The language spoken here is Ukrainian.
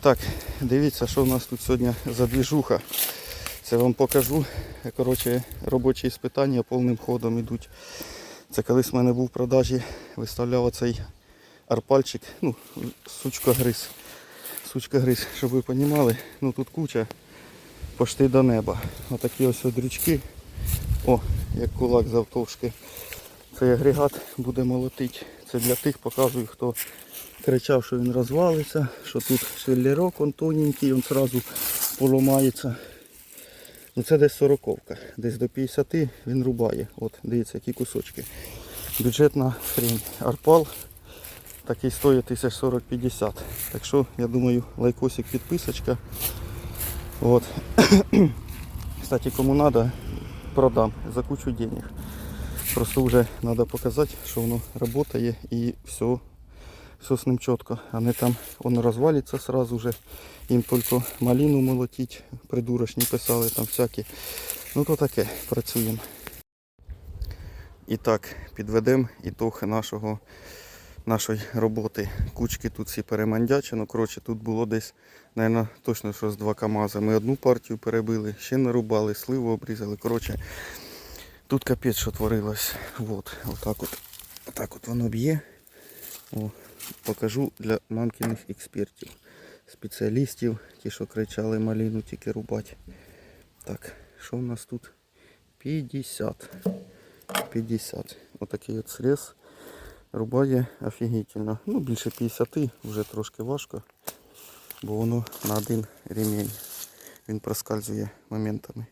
Так, дивіться, що в нас тут сьогодні за двіжуха. Це вам покажу. Коротше, робочі іспитання повним ходом йдуть. Це колись в мене був в продажі, виставляв оцей арпальчик, ну, сучка гриз. Сучка гриз, щоб ви розуміли, ну тут куча пошти до неба. Отакі ось дрючки. О, як кулак завтовшки. Цей агрегат буде молотити. Це для тих показую, хто кричав, що він розвалиться, що тут швеллерок он тоненький, він одразу поламається. Ну це десь сороковка. Десь до 50 він рубає. От, дивіться, які кусочки. Бюджетна хрень. Арпал такий стоїть 1040-50. Так що, я думаю, лайкосик, підписочка. От. Кстати, кому треба, продам за кучу денег. Просто вже треба показати, що воно працює і все, все з ним чітко. А не там воно розвалиться сразу же. Їм тільки малину молотіть, придурочні писали там всякі. Ну то таке, працюємо. І так, підведемо ітог нашої роботи. Кучки тут всі перемандячено. Коротше, тут було десь, мабуть, точно що з два КАМАЗи. Ми одну партію перебили, ще нарубали, сливу обрізали. Коротше, тут капець, що творилось. От, отак от, отак от воно б'є. О, покажу для мамкиних експертів, спеціалістів, ті, що кричали малину тільки рубати. Так, що в нас тут? 50. 50. Отакий от срез. Рубає офігітельно. Ну, більше 50, вже трошки важко, бо воно на один ремінь. Він проскальзує моментами.